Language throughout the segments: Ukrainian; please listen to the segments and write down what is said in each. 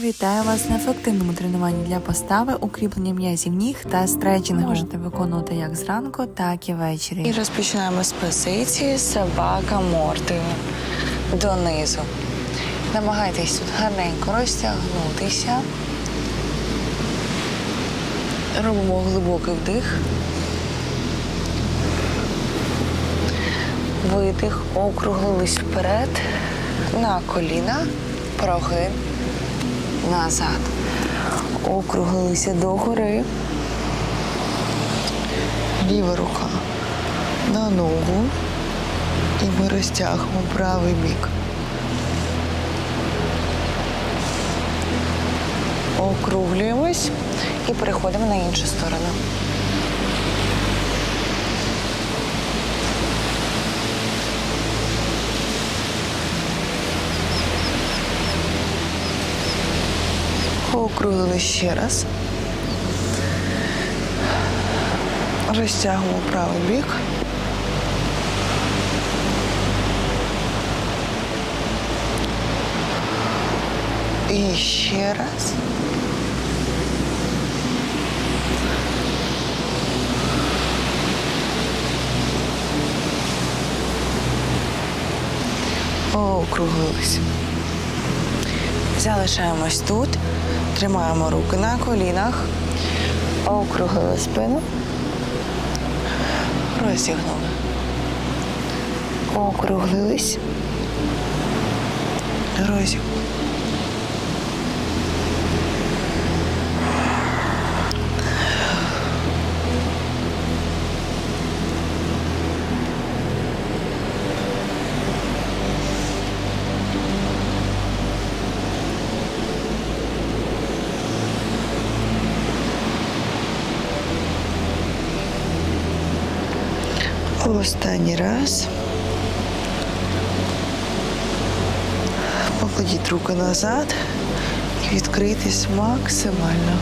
Вітаю вас на ефективному тренуванні для постави, укріплення м'язів ніг та стретчинг можете виконувати як зранку, так і ввечері. І розпочинаємо з позиції собака мордою донизу. Намагайтесь тут гарненько розтягнутися. Робимо глибокий вдих. Видих, округлились вперед, на коліна, прогин, назад. Округлилися догори. Ліва рука на ногу. І ми розтягуємо правий бік. Округлюємось і переходимо на іншу сторону. Округлили ще раз. Розтягуємо правий бік. І ще раз. Округлились. Залишаємось тут, тримаємо руки на колінах, округлили спину, розігнули. Округлились, розігнули. Останній раз. Покладіть руки назад і відкрийтесь максимально.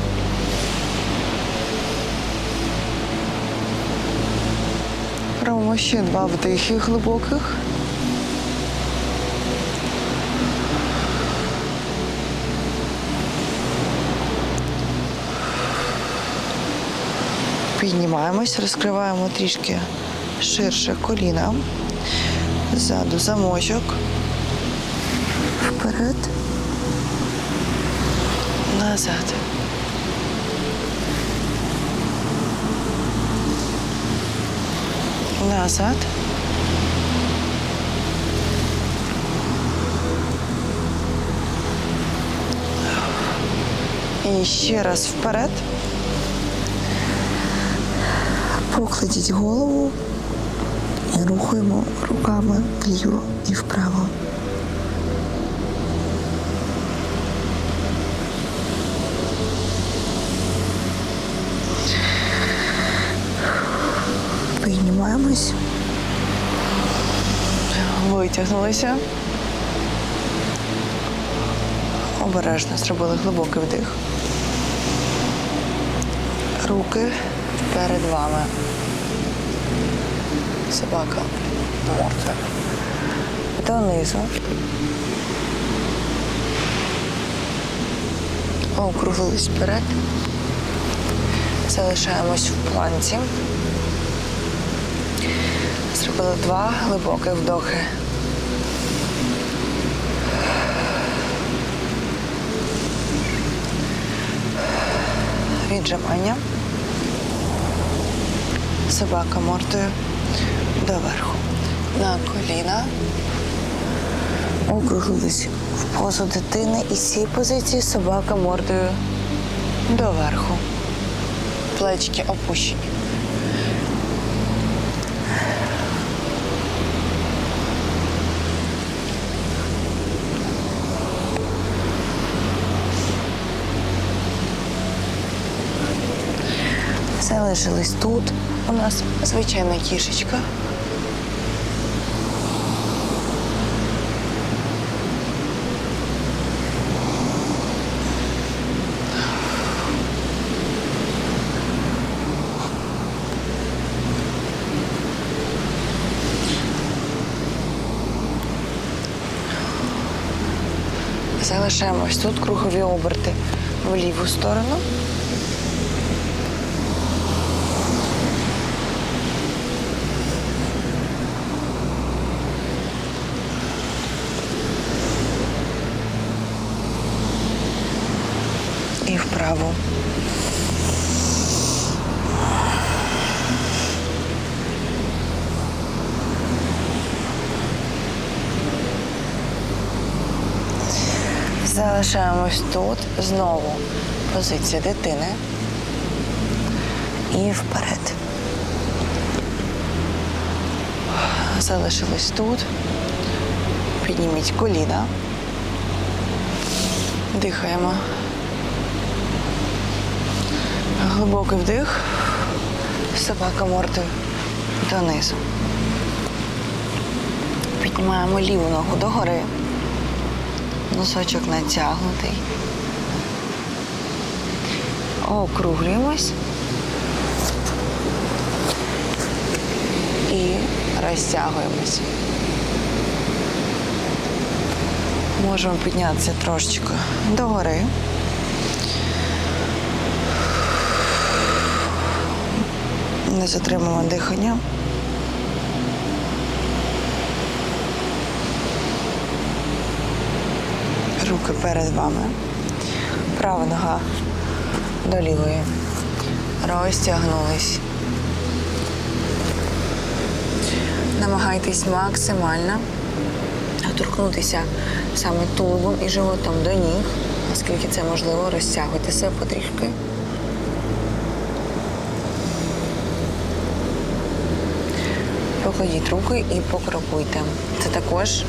Робимо ще два вдихи глибоких. Піднімаємось, розкриваємо трішки ширше коліна. Ззаду замочок. Вперед. Назад. Назад. І ще раз вперед. Покладіть голову і рухаємо руками вліво і вправо. Піднімаємось. Витягнулися. Обережно зробили глибокий вдих. Руки перед вами. Собака морда. Донизу. Округлились вперед. Залишаємось в планці. Зробили два глибокі вдохи. Віджимання. Собака мордою доверху. На коліна. Округлились в позу дитини і цієї позиції собака мордою доверху. Плечки опущені. Залишились тут. У нас звичайна кішечка. Залишаємось тут кругові оберти в ліву сторону. І. Залишаємось тут. Знову позиція дитини. І вперед. Залишились тут. Підніміть коліна. Дихаємо. Глибокий вдих. Собака мордою донизу. Піднімаємо ліву ногу догори. Носочок натягнутий. Округлюємось. І розтягуємось. Можемо піднятися трошечки догори. Не затримуємо дихання. Руки перед вами. Права нога до лівої. Розтягнулись. Намагайтесь максимально доторкнутися саме тулубом і животом до ніг, наскільки це можливо, розтягуйте себе потрішки. Покладіть руки і покрокуйте. Це також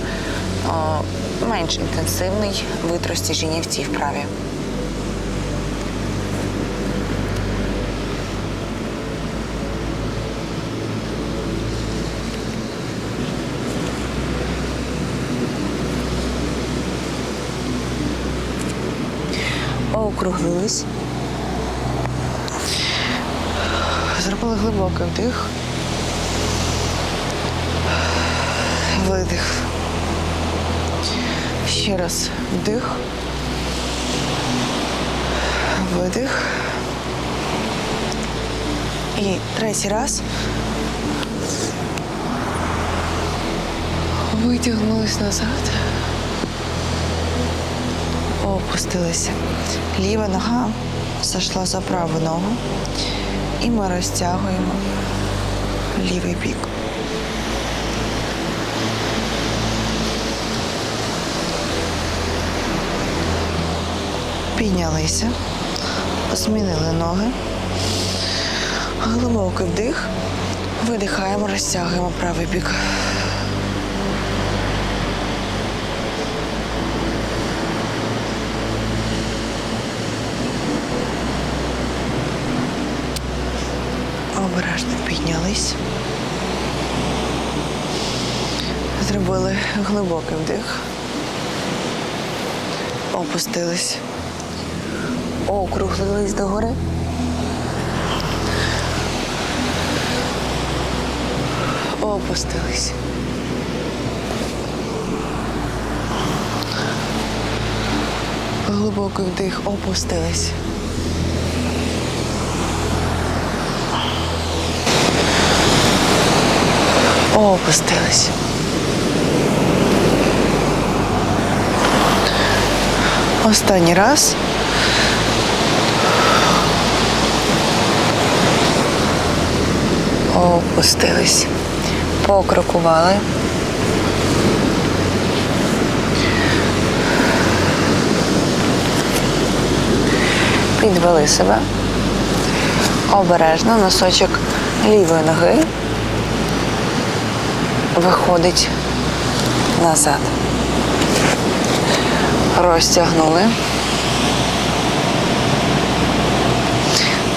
о, менш інтенсивний вид розтяжіння в цій вправі. Округлились. Зробили глибокий вдих. Видих. Ще раз вдих. Видих. І третій раз. Витягнулись назад. Опустилися. Ліва нога зайшла за праву ногу. І ми розтягуємо лівий бік. Піднялися, змінили ноги. Глибокий вдих. Видихаємо, розтягуємо правий бік. Обережно піднялись. Зробили глибокий вдих. Опустились. Округлились догори. Опустились. Глибокий вдих, опустились. Опустились. Останній раз. Опустились. Покрокували. Підвели себе. Обережно носочок лівої ноги виходить назад. Розтягнули.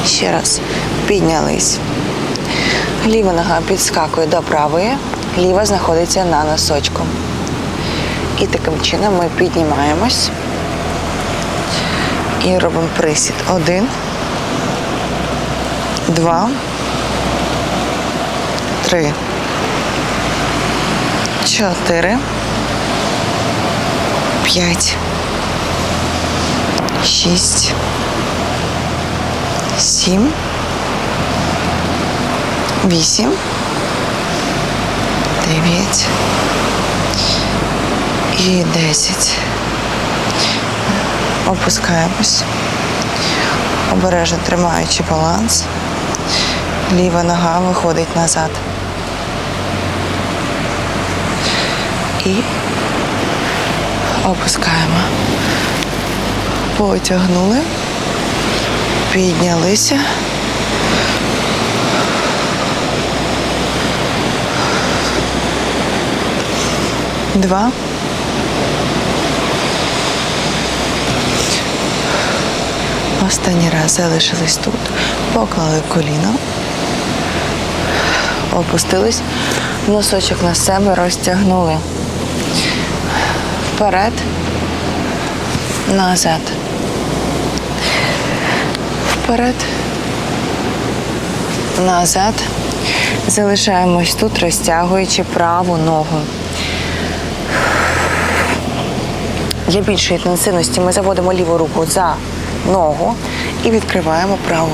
Ще раз піднялись. Ліва нога підскакує до правої, ліва знаходиться на носочку. І таким чином ми піднімаємось і робимо присід. Один, два, три, чотири, п'ять, шість, сім, вісім, дев'ять і десять. Опускаємось, обережно тримаючи баланс. Ліва нога виходить назад. І опускаємо. Потягнули, піднялися. Два. Останній раз залишились тут, поклали коліно, опустились, носочок на себе розтягнули. Вперед, назад. Вперед, назад. Залишаємось тут, розтягуючи праву ногу. Для більшої інтенсивності ми заводимо ліву руку за ногу і відкриваємо праву.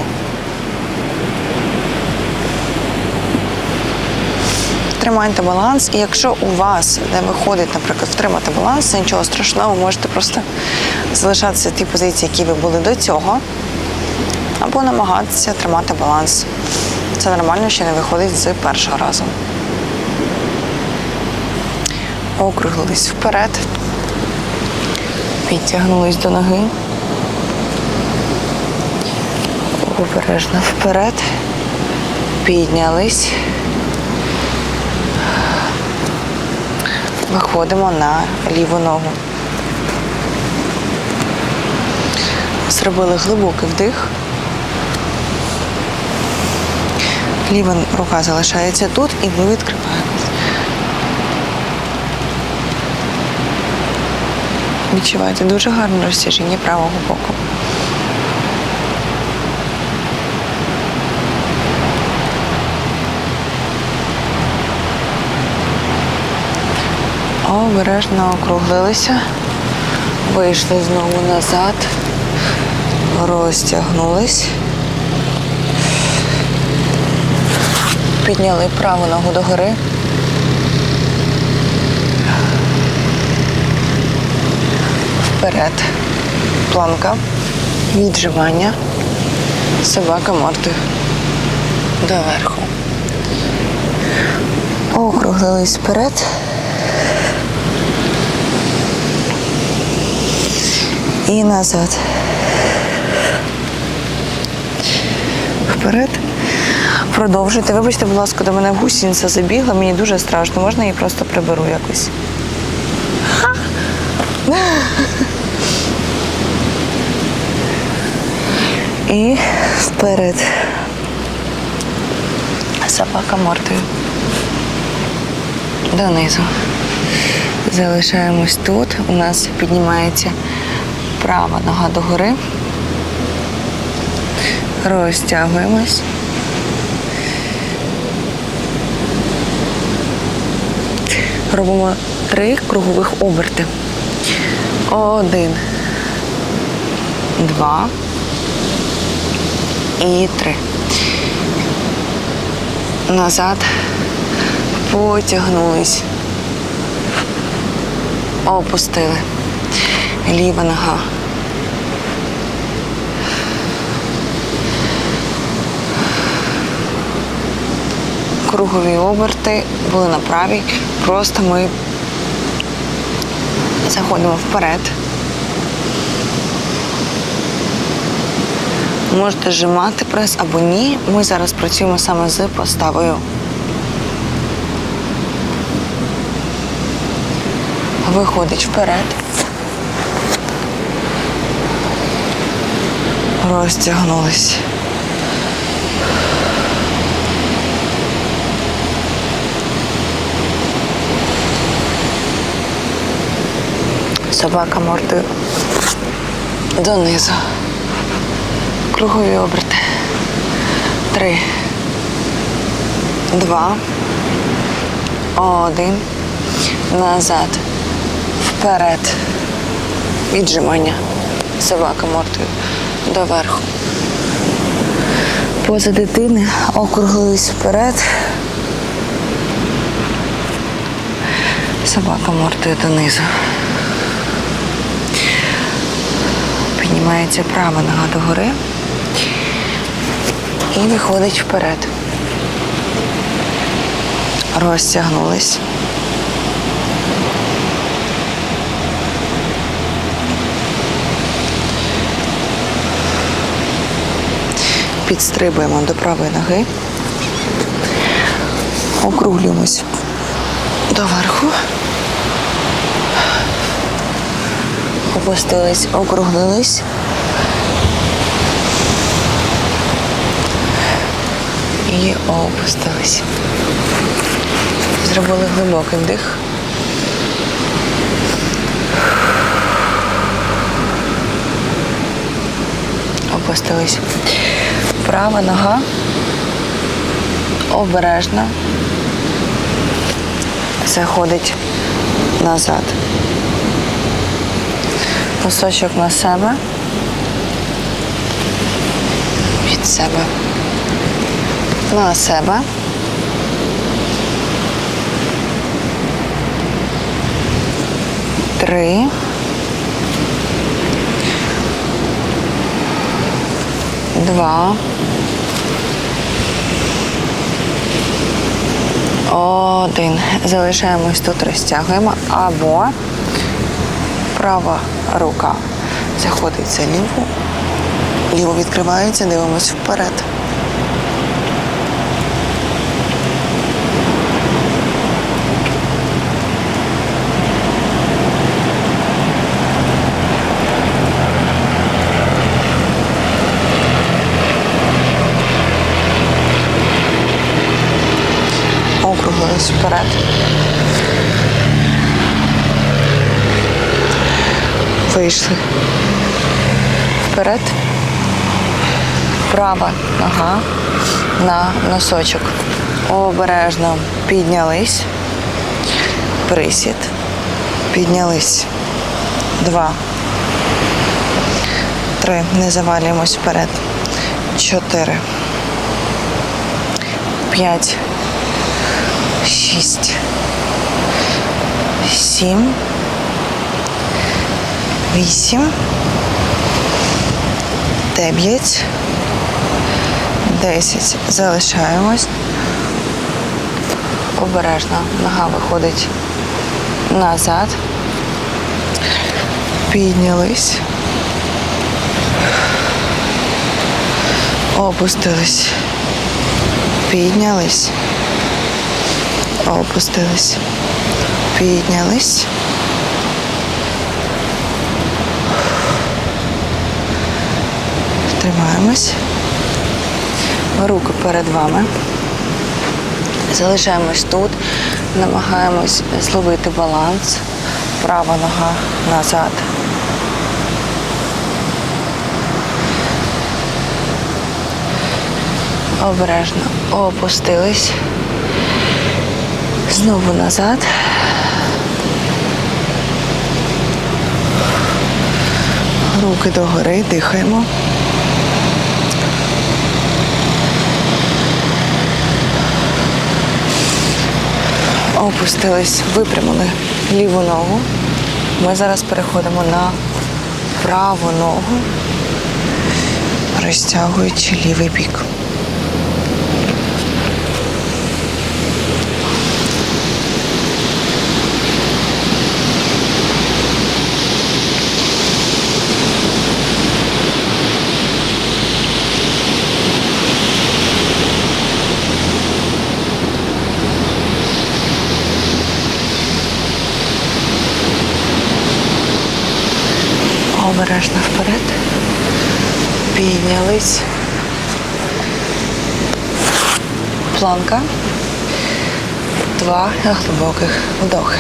Тримайте баланс, і якщо у вас не виходить, наприклад, втримати баланс, нічого страшного, ви можете просто залишатися в тій позиції, які ви були до цього, або намагатися тримати баланс. Це нормально, що не виходить з першого разу. Округлились вперед, підтягнулись до ноги. Обережно вперед, піднялись. Виходимо на ліву ногу. Зробили глибокий вдих. Ліва рука залишається тут і ми відкриваємось. Відчуваєте дуже гарне розтяжіння правого боку. Обережно округлилися, вийшли знову назад, розтягнулись, підняли праву ногу догори. Вперед. Планка. Віджимання. Собака мордою. Доверху. Округлились вперед. І назад. Вперед. Продовжуйте. Вибачте, будь ласка, до мене гусінця забігла, мені дуже страшно. Можна її просто приберу якось. І вперед. Собака мордою. Донизу. Залишаємось тут. У нас піднімається права нога догори. Розтягуємось. Робимо три кругових оберти. Один, два і три. Назад. Потягнулись. Опустили. Ліва нога. Кругові оберти були на правій. Просто ми заходимо вперед. Можете зжимати прес або ні. Ми зараз працюємо саме з поставою. Виходить вперед. Розтягнулись. Собака мордою донизу. Кругові оберти. Три. Два. Один. Назад. Вперед. Віджимання. Собака мордою доверху. Поза дитини округлились вперед. Собака мордою донизу. Піднімається права нога догори і виходить вперед. Розтягнулись. Підстрибуємо до правої ноги. Округлюємось доверху. Опустились, округлились. І опустились. Зробили глибокий вдих. Опустились. Права нога. Обережно. Заходить назад. Носочок на себе. Від себе. На себе. Три. Два. Один. Залишаємось тут, розтягуємо. Або права рука заходить за ліву. Ліво відкривається, дивимось вперед. Округлились вперед. Вийшли. Вперед. Права нога на носочок. Обережно піднялись. Присід. Піднялись. Два. Три. Не завалюємось вперед. Чотири. П'ять. Шість. Сім. Вісім. Дев'ять. Десять. Залишаємось. Обережно. Нога виходить назад. Піднялись. Опустились. Піднялись. Опустились. Піднялись. Тримаємось. Руки перед вами. Залишаємось тут. Намагаємось зловити баланс. Права нога назад. Обережно опустились. Знову назад. Руки догори, дихаємо. Опустились, випрямили ліву ногу. Ми зараз переходимо на праву ногу, розтягуючи лівий бік. Обережно вперед. Піднялись. Планка. Два глибоких вдохи.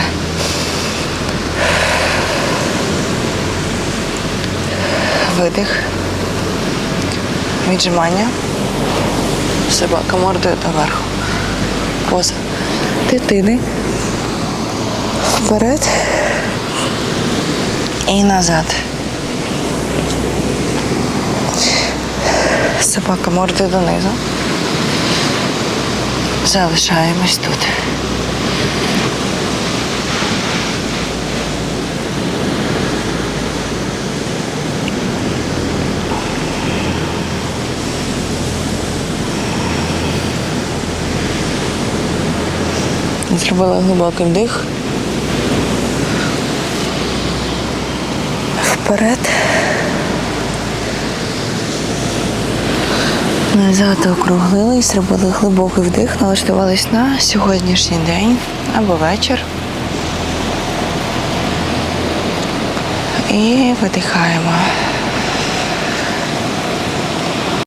Видих. Віджимання. Собака мордою доверху. Поза дитини. Вперед. І назад. Собака мордою донизу. Залишаємось тут. Зробила глибокий вдих. Вперед. Назад округлились, зробили глибокий вдих, налаштувались на сьогоднішній день або вечір. І видихаємо.